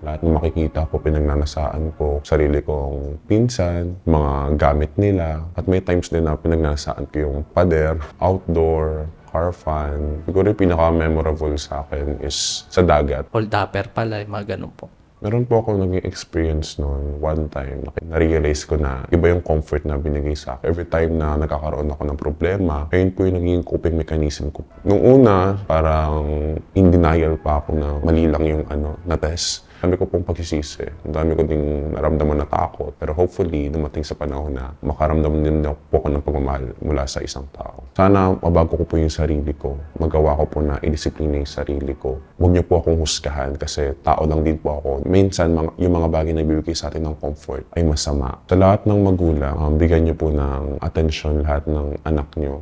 Lahat ng makikita ko, pinagnanasaan ko, sarili kong pinsan, mga gamit nila. At may times din na pinagnanasaan ko yung pader, outdoor, car fun. Siguro yung pinaka-memorable sa akin is sa dagat. Hold upper pala, yung mga ganun po. Meron po ako naging experience noon one time na na-realize ko na iba yung comfort na binigay sa akin. Every time na nagkakaroon ako ng problema, ayun po yung naging coping mechanism ko. Nung una, parang in denial pa ako na mali lang yung ano, na test. Dami ko pong pagsisisi. Ang dami ko ding naramdaman na takot. Pero hopefully, dumating sa panahon na makaramdam din po ako ng pagmamahal mula sa isang tao. Sana mabago ko po yung sarili ko. Magawa ko po na idisiplina yung sarili ko. Huwag niyo po akong husgahan kasi tao lang din po ako. Minsan, yung mga bagay na bibigay sa atin ng comfort ay masama. Sa lahat ng magulang, um, bigyan niyo po ng attention lahat ng anak niyo.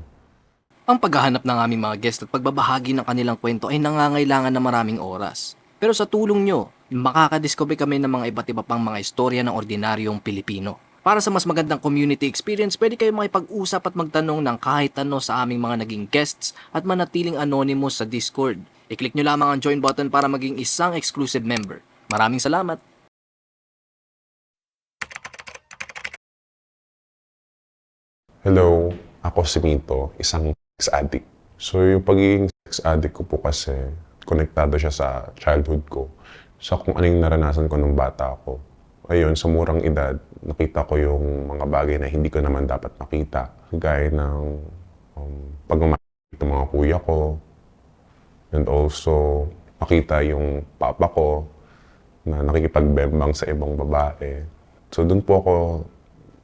Ang paghahanap ng aming mga guest at pagbabahagi ng kanilang kwento ay nangangailangan ng maraming oras. Pero sa tulong nyo, makakadiscover kami ng mga iba't iba pang mga istorya ng ordinaryong Pilipino. Para sa mas magandang community experience, pwede kayo makipag-usap at magtanong ng kahit ano sa aming mga naging guests at manatiling anonymous sa Discord. I-click nyo lamang ang join button para maging isang exclusive member. Maraming salamat! Hello, ako si Mito, isang sex addict. So yung pagiging sex addict ko po kasi, konektado siya sa childhood ko. Sa kung ano yung naranasan ko nung bata ako. Ayun, sa murang edad, nakita ko yung mga bagay na hindi ko naman dapat makita. Gaya ng um, pagmamahal ng mga kuya ko. And also, makita yung papa ko na nakikipagbembang sa ibang babae. So doon po ako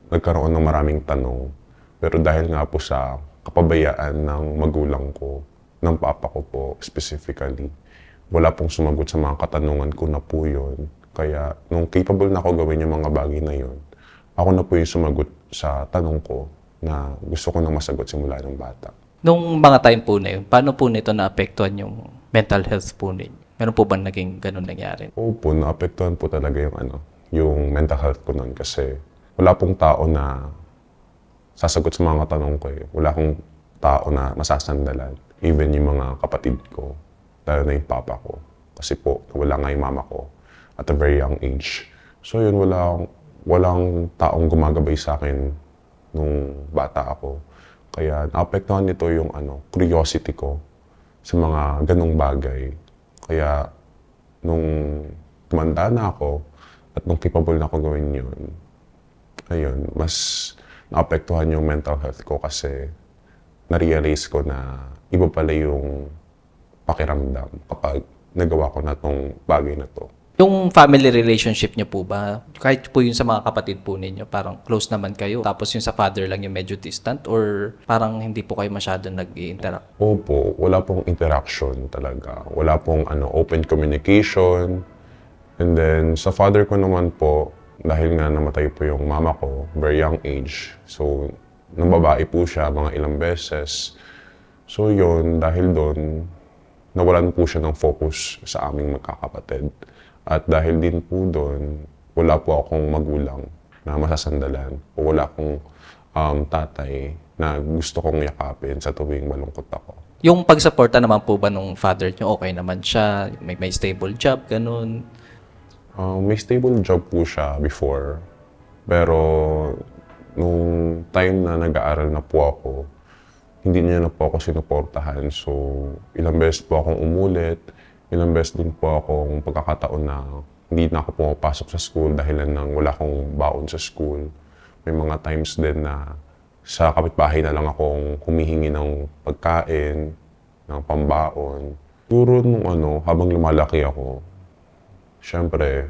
nagkaroon ng maraming tanong. Pero dahil nga po sa kapabayaan ng magulang ko, ng papa ko po specifically, wala pong sumagot sa mga katanungan ko na po yun. Kaya nung capable na ako gawin yung mga bagay na yun, ako na po yung sumagot sa tanong ko na gusto ko nang masagot simula ng bata. Nung mga time po na yun, paano po nito naapektuhan yung mental health po ninyo? Meron po ba naging ganun nangyari? Oo po, naapektuhan po talaga yung ano, yung mental health ko noon kasi wala pong tao na sasagot sa mga tanong ko eh. Wala akong tao na masasandalan. Even yung mga kapatid ko, lalo na yung papa ko. Kasi po, wala nga yung mama ko at a very young age. So yun, wala, walang taong gumagabay sa akin nung bata ako. Kaya naapektuhan nito yung ano, curiosity ko sa mga ganong bagay. Kaya nung tumanda na ako at nung capable na ako gawin yun, ayun, mas naapektuhan yung mental health ko kasi na-realize ko na iba pala yung pakiramdam kapag nagawa ko na tong bagay na to. Yung family relationship niyo po ba, kahit po yun sa mga kapatid po ninyo, parang close naman kayo, tapos yung sa father lang yung medyo distant, or parang hindi po kayo masyado nag-interact? Opo, wala pong interaction talaga. Wala pong ano, open communication. And then, sa father ko naman po, dahil nga namatay po yung mama ko, very young age. So, nung babae po siya, mga ilang beses. So, yun, dahil doon, nawalan po siya ng focus sa aming magkakapatid. At dahil din po doon, wala po akong magulang na masasandalan o wala akong um, tatay na gusto kong yakapin sa tuwing malungkot ako. Yung pagsuporta naman po ba nung father niyo, okay naman siya, may, may stable job, ganun? Um, may stable job po siya before. Pero nung time na nag-aaral na po ako, hindi niya na po ako sinuportahan. So, ilang beses po akong umulit. Ilang beses din po akong pagkakataon na hindi na ako pumapasok sa school dahil nang wala akong baon sa school. May mga times din na sa kapitbahay na lang akong humihingi ng pagkain, ng pambaon. Siguro nung ano, habang lumalaki ako, syempre,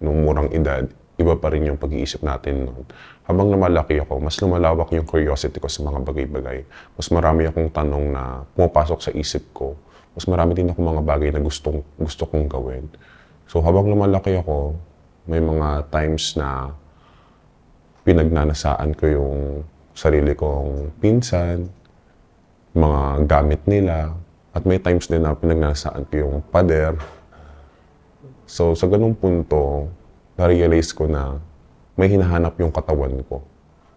nung murang edad, iba pa rin yung pag-iisip natin noon. Habang lumalaki ako, mas lumalawak yung curiosity ko sa mga bagay-bagay. Mas marami akong tanong na pumapasok sa isip ko. Mas marami din ako mga bagay na gustong, gusto kong gawin. So habang lumalaki ako, may mga times na pinagnanasaan ko yung sarili kong pinsan, mga gamit nila, at may times din na pinagnanasaan ko yung pader, So, sa ganung punto, na-realize ko na may hinahanap yung katawan ko.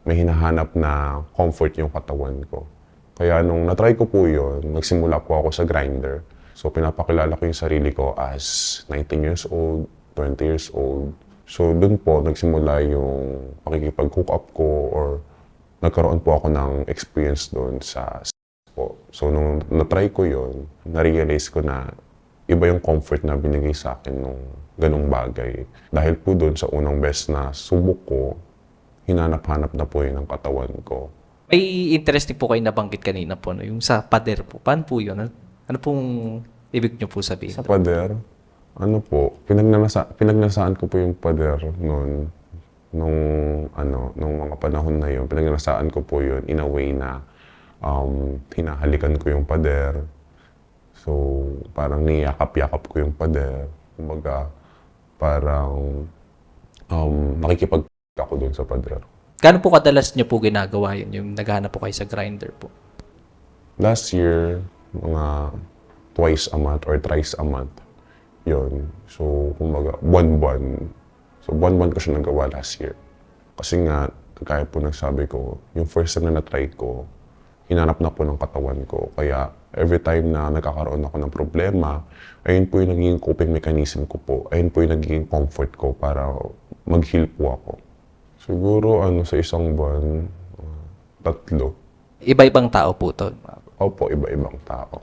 May hinahanap na comfort yung katawan ko. Kaya nung natry ko po yun, nagsimula po ako sa grinder. So, pinapakilala ko yung sarili ko as 19 years old, 20 years old. So doon po nagsimula yung pakikipag-hook up ko or nagkaroon po ako ng experience doon sa po. So nung na-try ko yon, na-realize ko na iba yung comfort na binigay sa akin nung ganong bagay. Dahil po doon sa unang best na subok ko, hinanap-hanap na po yun ng katawan ko. May interesting po kayo nabanggit kanina po, no? yung sa pader po. Paano po yun? Ano, ano pong ibig nyo po sabihin? Sa pader, ano po, pinagnanasa, pinagnasaan ko po yung pader noon nung ano nung mga panahon na yun pinagnasaan ko po yun in a way na um, hinahalikan ko yung pader so parang niyakap-yakap ko yung pader kumbaga parang um, nakikipag ako doon sa pader Gaano po kadalas nyo po ginagawa yun? Yung naghahanap po kayo sa grinder po? last year, mga twice a month or thrice a month. Yun. So, kumbaga, buwan-buwan. So, buwan-buwan ko siya nagawa last year. Kasi nga, kaya po nagsabi ko, yung first time na na-try ko, hinanap na po ng katawan ko. Kaya, every time na nagkakaroon ako ng problema, ayun po yung naging coping mechanism ko po. Ayun po yung naging comfort ko para mag-heal po ako. Siguro, ano, sa isang buwan, uh, tatlo. Iba-ibang tao po to. Opo, iba-ibang tao.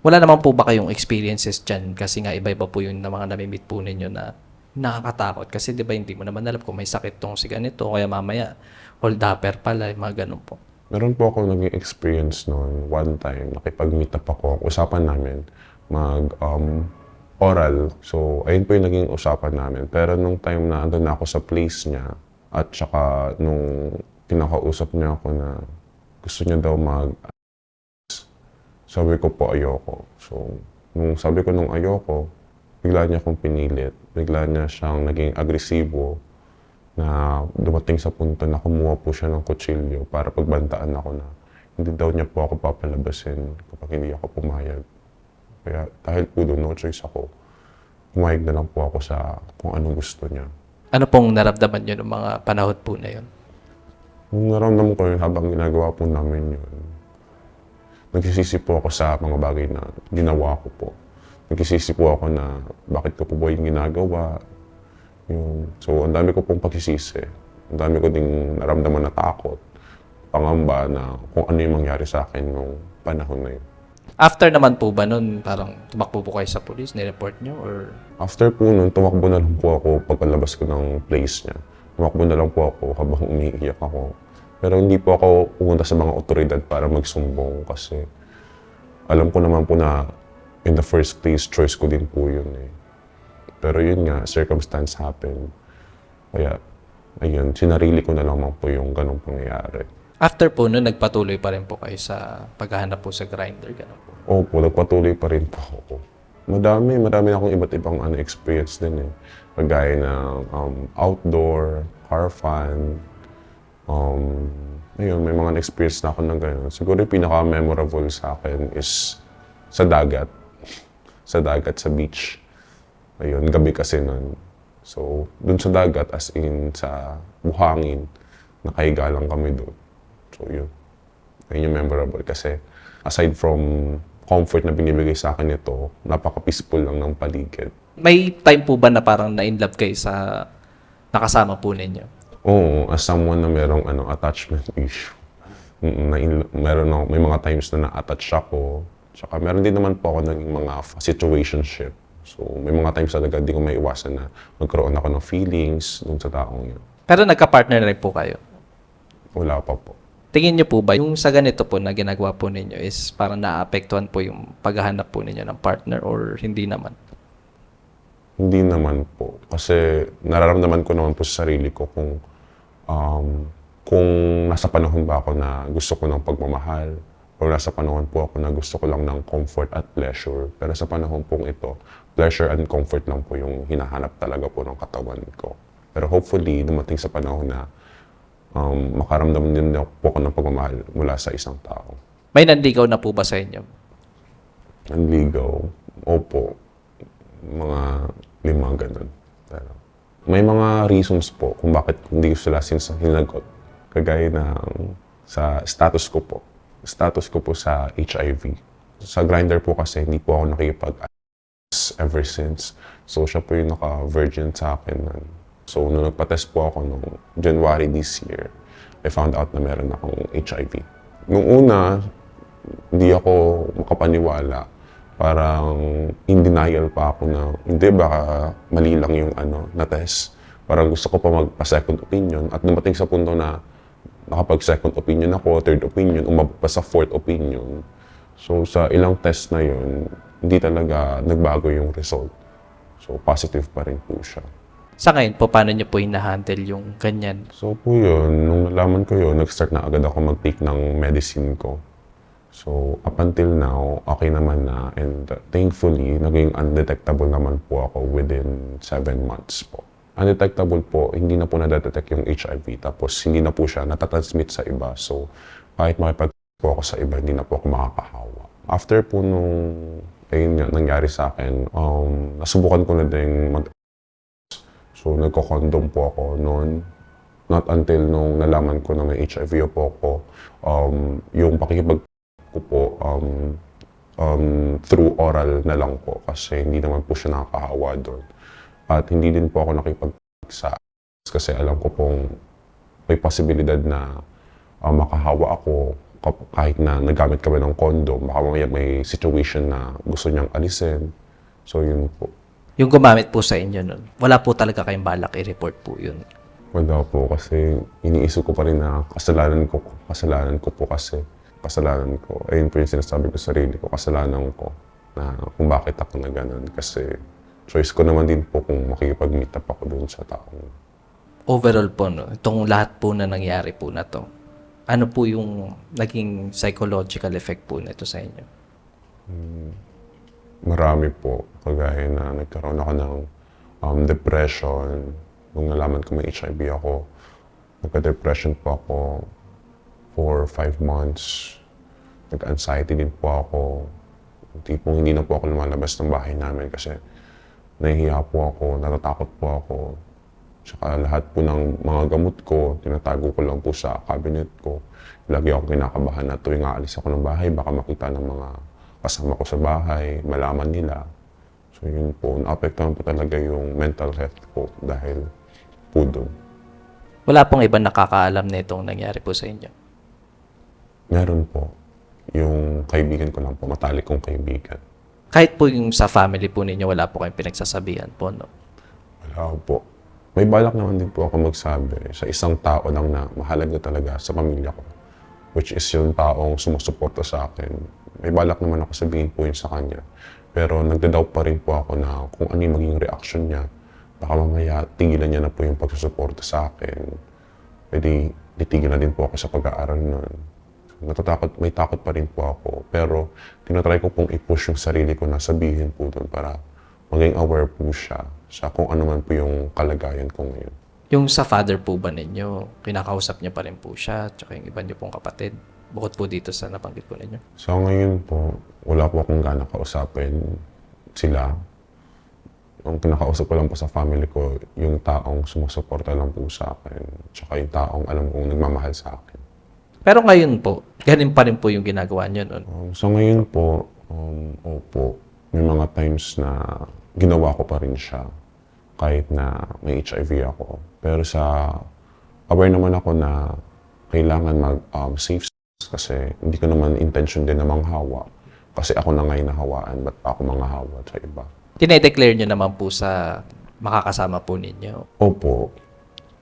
Wala naman po ba kayong experiences dyan? Kasi nga iba-iba po yung na mga namimit po ninyo na nakakatakot. Kasi di ba hindi mo naman alam kung may sakit tong si ganito. Kaya mamaya, hold upper pala, mga ganun po. Meron po ako naging experience noon, one time, nakipag-meet up ako, usapan namin, mag, um, oral. So, ayun po yung naging usapan namin. Pero nung time na andun na ako sa place niya, at saka nung pinakausap niya ako na gusto niya daw mag sabi ko po ayoko. So, nung sabi ko nung ayoko, bigla niya akong pinilit. Bigla niya siyang naging agresibo na dumating sa punto na kumuha po siya ng kutsilyo para pagbantaan ako na hindi daw niya po ako papalabasin kapag hindi ako pumayag. Kaya dahil po doon, no choice ako. Pumayag na lang po ako sa kung anong gusto niya. Ano pong naramdaman nyo ng mga panahon po na yun? Nung naramdaman ko yun habang ginagawa po namin yun, nagsisisi po ako sa mga bagay na ginawa ko po. Nagsisisi po ako na bakit ko po ba yung ginagawa. Yung, so, ang dami ko pong pagsisisi. Ang dami ko ding naramdaman na takot, pangamba na kung ano yung mangyari sa akin nung panahon na yun. After naman po ba nun, parang tumakbo po kayo sa police, nireport nyo, or After po nun, tumakbo na lang po ako pagkalabas ko ng place niya. Tumakbo na lang po ako habang umiiyak ako. Pero hindi po ako pumunta sa mga otoridad para magsumbong kasi alam ko naman po na in the first place, choice ko din po yun eh. Pero yun nga, circumstance happened. Kaya, ayun, sinarili ko na lamang po yung ganong pangyayari. after po nun, nagpatuloy pa rin po kayo sa paghahanap po sa grinder, ganun po. Opo, nagpatuloy pa rin po ako. Madami, marami akong iba't ibang ano, experience din eh. Kagaya ng um, outdoor, car fun, um, ayun, may mga experience na ako ng gano'n. Siguro yung pinaka-memorable sa akin is sa dagat. sa dagat, sa beach. Ayun, gabi kasi nun. So, dun sa dagat, as in sa buhangin, nakahiga lang kami doon. So, yun. Ayun yung memorable kasi aside from comfort na binibigay sa akin ito, napaka-peaceful lang ng paligid. May time po ba na parang na-inlove kayo sa nakasama po ninyo? Oo, as someone na merong ano, attachment issue. Na meron ako, may mga times na na-attach ako. Tsaka meron din naman po ako naging mga f- situationship. So, may mga times talaga di ko may iwasan na magkaroon ako ng feelings dun sa taong yun. Pero nagka-partner na rin po kayo. Wala pa po. Tingin niyo po ba, yung sa ganito po na ginagawa po ninyo is parang naapektuhan po yung paghahanap po ninyo ng partner or hindi naman? Hindi naman po. Kasi nararamdaman ko naman po sa sarili ko kung um, kung nasa panahon ba ako na gusto ko ng pagmamahal o nasa panahon po ako na gusto ko lang ng comfort at pleasure. Pero sa panahon pong ito, pleasure and comfort lang po yung hinahanap talaga po ng katawan ko. Pero hopefully, dumating sa panahon na um, makaramdam din po ako ng pagmamahal mula sa isang tao. May nanligaw na po ba sa inyo? Nanligaw. Opo. Mga lima ganun. Pero may mga reasons po kung bakit hindi ko sila hinagot. Kagaya ng sa status ko po. Status ko po sa HIV. Sa grinder po kasi hindi po ako nakikipag ever since. So siya po yung naka-virgin sa akin. So nung nagpa-test po ako nung January this year, I found out na meron akong HIV. Nung una, hindi ako makapaniwala. Parang in denial pa ako na, hindi baka mali lang yung ano, na test. Parang gusto ko pa magpa-second opinion. At dumating sa punto na nakapag-second opinion ako, third opinion, umabot pa sa fourth opinion. So sa ilang test na yun, hindi talaga nagbago yung result. So positive pa rin po siya. Sa ngayon po, paano niyo po hinahandle yung ganyan? So po yun, nung nalaman ko yun, nag-start na agad ako mag-take ng medicine ko. So up until now, okay naman na and uh, thankfully, naging undetectable naman po ako within 7 months po. Undetectable po, hindi na po nadetect yung HIV tapos hindi na po siya natatransmit sa iba. So kahit makipag po ako sa iba, hindi na po ako makakahawa. After po nung ayun nga, nangyari sa akin, um, nasubukan ko na din mag So, nagko-condom po ako noon. Not until nung nalaman ko na may HIV po ako, um, yung pakikipag ko po um, um, through oral na lang po kasi hindi naman po siya nakakahawa doon. At hindi din po ako nakipag sa kasi alam ko pong may posibilidad na uh, makahawa ako kahit na nagamit kami ng condom. Baka mamaya may situation na gusto niyang alisin. So, yun po. Yung gumamit po sa inyo nun, wala po talaga kayong balak i-report po yun. Wala po kasi iniisip ko pa rin na kasalanan ko, kasalanan ko po kasi kasalanan ko. Ayun po yung sinasabi ko sa sarili ko, kasalanan ko na kung bakit ako na ganun. Kasi choice ko naman din po kung makikipag-meet up ako dun sa taong. Overall po, no, itong lahat po na nangyari po na to, ano po yung naging psychological effect po nito sa inyo? Marami po, kagaya na nagkaroon ako ng um, depression. Nung nalaman ko may HIV ako, nagka-depression po ako for five months. Nag-anxiety din po ako. Tipong hindi na po ako lumalabas ng bahay namin kasi nahihiya po ako, natatakot po ako. Tsaka lahat po ng mga gamot ko, tinatago ko lang po sa cabinet ko. Lagi ako kinakabahan na tuwing aalis ako ng bahay, baka makita ng mga kasama ko sa bahay, malaman nila. So yun po, naapektuhan po talaga yung mental health ko dahil po doon. Wala pong ibang nakakaalam na itong nangyari po sa inyo. Meron po, yung kaibigan ko lang po, matalik kong kaibigan. Kahit po yung sa family po ninyo, wala po kayong pinagsasabihan po, no? Wala po. May balak naman din po ako magsabi sa isang tao lang na mahalaga talaga sa pamilya ko. Which is yung taong sumusuporta sa akin. May balak naman ako sabihin po yun sa kanya. Pero nagdadoubt pa rin po ako na kung ano yung maging reaction niya. Baka mamaya tigilan niya na po yung pagsusuporta sa akin. Pwede titigil din po ako sa pag-aaral nun. Natatakot, may takot pa rin po ako. Pero tinatry ko pong i-push yung sarili ko na sabihin po doon para maging aware po siya sa kung ano man po yung kalagayan ko ngayon. Yung sa father po ba ninyo, kinakausap niyo pa rin po siya, tsaka yung iba niyo pong kapatid, bukod po dito sa nabanggit po ninyo. So ngayon po, wala po akong gana kausapin sila. Ang kinakausap ko lang po sa family ko, yung taong sumusuporta lang po sa akin. Tsaka yung taong alam kong nagmamahal sa akin. Pero ngayon po, ganun pa rin po yung ginagawa niyo nun. Um, so ngayon po, um, opo, may mga times na ginawa ko pa rin siya kahit na may HIV ako. Pero sa aware naman ako na kailangan mag um, safe sex kasi hindi ko naman intention din na manghawa. Kasi ako na ngayon nahawaan, ba't pa ako manghahawa sa iba? Dinedeclare niyo naman po sa makakasama po ninyo. Opo.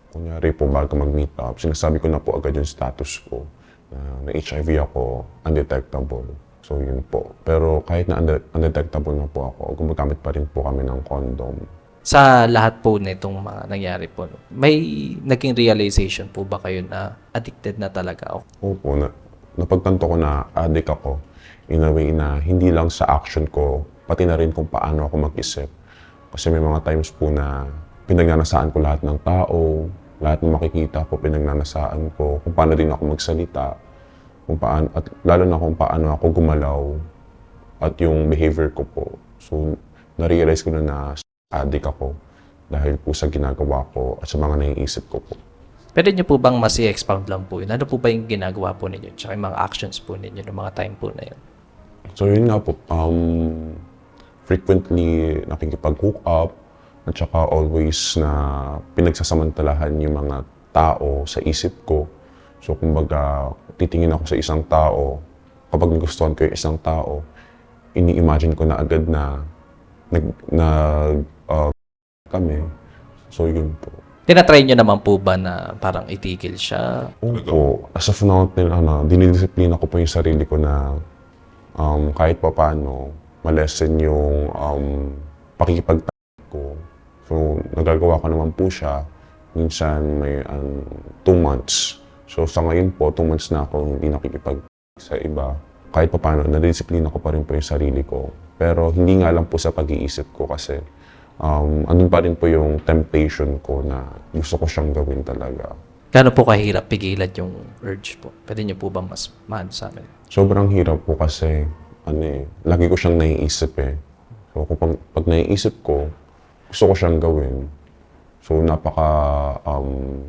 Kunyari po bago mag-meet up, sinasabi ko na po agad yung status ko na na HIV ako, undetectable. So yun po. Pero kahit na unde- undetectable na po ako, gumagamit pa rin po kami ng condom. Sa lahat po nitong mga nangyari po, may naging realization po ba kayo na addicted na talaga ako? Opo, na, napagtanto ko na addict ako in a way na hindi lang sa action ko, pati na rin kung paano ako mag-isip. Kasi may mga times po na pinagnanasaan ko lahat ng tao, lahat ng makikita ko, pinagnanasaan ko, kung paano din ako magsalita, kung paano, at lalo na kung paano ako gumalaw, at yung behavior ko po. So, na-realize ko na na addict ako dahil po sa ginagawa ko at sa mga naiisip ko po. Pwede niyo po bang mas i-expound lang po yun? Ano po ba yung ginagawa po ninyo? Tsaka yung mga actions po ninyo ng mga time po na yun? So yun nga po, um, frequently nakikipag-hook up at saka always na pinagsasamantalahan yung mga tao sa isip ko. So kumbaga, titingin ako sa isang tao, kapag nagustuhan ko yung isang tao, ini-imagine ko na agad na nag, nag uh, kami. So yun po. Tinatry nyo naman po ba na parang itigil siya? Opo. As of now, ano, dinidisiplina ko po yung sarili ko na um, kahit pa paano, malesen yung um, pakikipag. So, nagagawa ko naman po siya. Minsan may um, two months. So, sa ngayon po, two months na ako hindi nakikipag sa iba. Kahit pa paano, nadisiplina ko pa rin po yung sarili ko. Pero hindi nga lang po sa pag-iisip ko kasi um, andun pa rin po yung temptation ko na gusto ko siyang gawin talaga. Gano'n po kahirap pigilan yung urge po? Pwede nyo po ba mas maano sa amin? Sobrang hirap po kasi ano eh, lagi ko siyang naiisip eh. So kapag pag naiisip ko, gusto ko siyang gawin. So napaka um,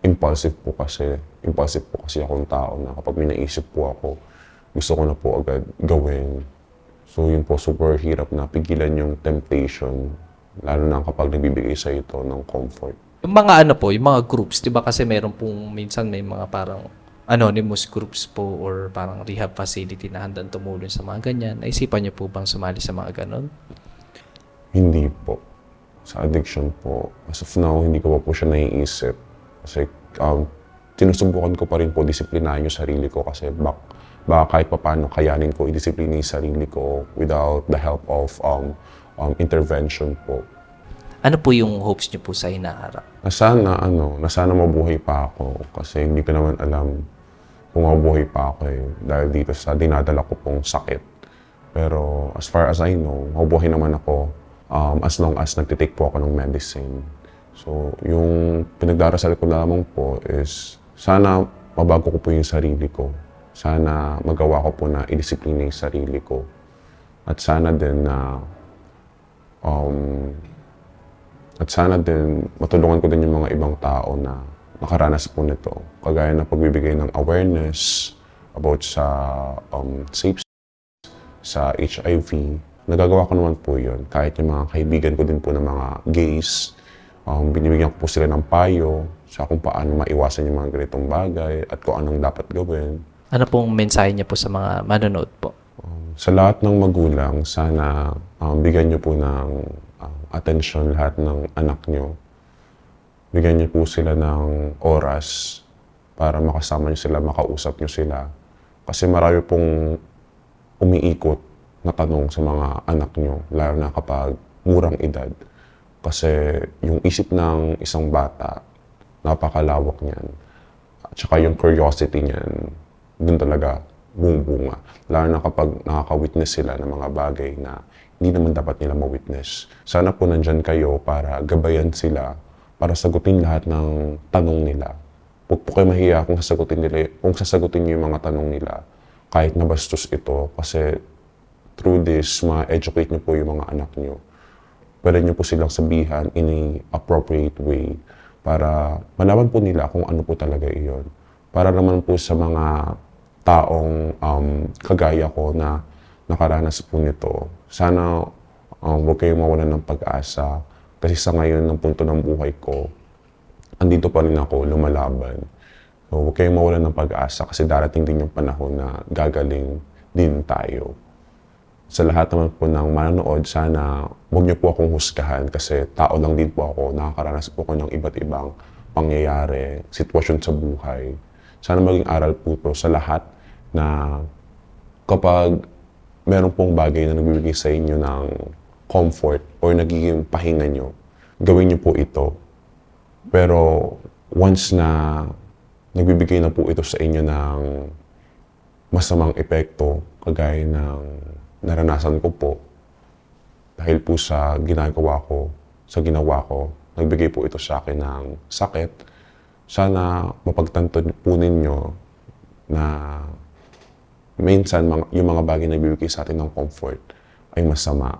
impulsive po kasi. Impulsive po kasi akong tao na kapag may naisip po ako, gusto ko na po agad gawin. So yun po, super hirap na pigilan yung temptation. Lalo na kapag nagbibigay sa ito ng comfort. Yung mga ano po, yung mga groups, di ba kasi meron pong minsan may mga parang anonymous groups po or parang rehab facility na handang tumulong sa mga ganyan. Naisipan nyo po bang sumali sa mga ganon? Hindi po. Sa addiction po, as of now, hindi ko pa po siya naiisip. Kasi um, sinusubukan ko pa rin po disiplinahin yung sarili ko kasi bak, baka kahit pa paano kayanin ko i-disiplina yung sarili ko without the help of um, um, intervention po. Ano po yung hopes nyo po sa hinaharap? Na sana, ano, na sana mabuhay pa ako kasi hindi ko naman alam kung mabuhay pa ako eh, dahil dito sa dinadala ko pong sakit. Pero as far as I know, mabuhay naman ako um, as long as nagtitake po ako ng medicine. So, yung pinagdarasal ko lamang po is sana mabago ko po yung sarili ko. Sana magawa ko po na idisiplina yung sarili ko. At sana din na um, at sana din, matulungan ko din yung mga ibang tao na nakaranas po nito. Kagaya ng pagbibigay ng awareness about sa um, safe sa HIV. Nagagawa ko naman po yun. Kahit yung mga kaibigan ko din po ng mga gays, um, binibigyan ko po sila ng payo sa kung paano maiwasan yung mga ganitong bagay at kung anong dapat gawin. Ano pong mensahe niya po sa mga manonood po? Um, sa lahat ng magulang, sana um, bigyan niyo po ng um, atensyon lahat ng anak niyo. Bigyan niyo po sila ng oras para makasama niyo sila, makausap niyo sila. Kasi marami pong umiikot na tanong sa mga anak niyo, lalo na kapag murang edad. Kasi yung isip ng isang bata, napakalawak niyan. At saka yung curiosity niyan, dun talaga bumubunga. Lalo na kapag nakaka-witness sila ng mga bagay na hindi naman dapat nila ma-witness. Sana po nandyan kayo para gabayan sila, para sagutin lahat ng tanong nila. Huwag po kayo mahiya kung sasagutin nila, kung sasagutin niyo yung mga tanong nila, kahit nabastos ito, kasi through this, ma-educate niyo po yung mga anak niyo. Pwede niyo po silang sabihan in a appropriate way para malaman po nila kung ano po talaga iyon. Para naman po sa mga taong um, kagaya ko na nakaranas po nito, sana um, huwag kayong mawalan ng pag-asa. Kasi sa ngayon, ng punto ng buhay ko, andito pa rin ako, lumalaban. So, huwag kayong mawalan ng pag-asa kasi darating din yung panahon na gagaling din tayo. Sa lahat naman po ng manonood, sana huwag niyo po akong husgahan kasi tao lang din po ako. Nakakaranas po ako ng iba't ibang pangyayari, sitwasyon sa buhay. Sana maging aral po ito sa lahat na kapag meron pong bagay na nagbibigay sa inyo ng comfort or nagiging pahinga nyo, gawin nyo po ito. Pero once na nagbibigay na po ito sa inyo ng masamang epekto, kagaya ng naranasan ko po, dahil po sa ginagawa ko, sa ginawa ko, nagbigay po ito sa akin ng sakit. Sana mapagtanto po ninyo na minsan yung mga bagay na nagbibigay sa atin ng comfort ay masama.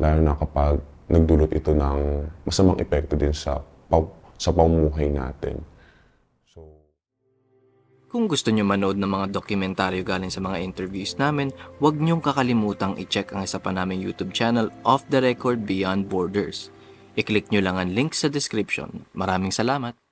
Lalo na kapag nagdulot ito ng masamang epekto din sa, sa pamumuhay natin. Kung gusto nyo manood ng mga dokumentaryo galing sa mga interviews namin, huwag nyong kakalimutang i-check ang isa pa naming YouTube channel, Off the Record Beyond Borders. I-click nyo lang ang link sa description. Maraming salamat!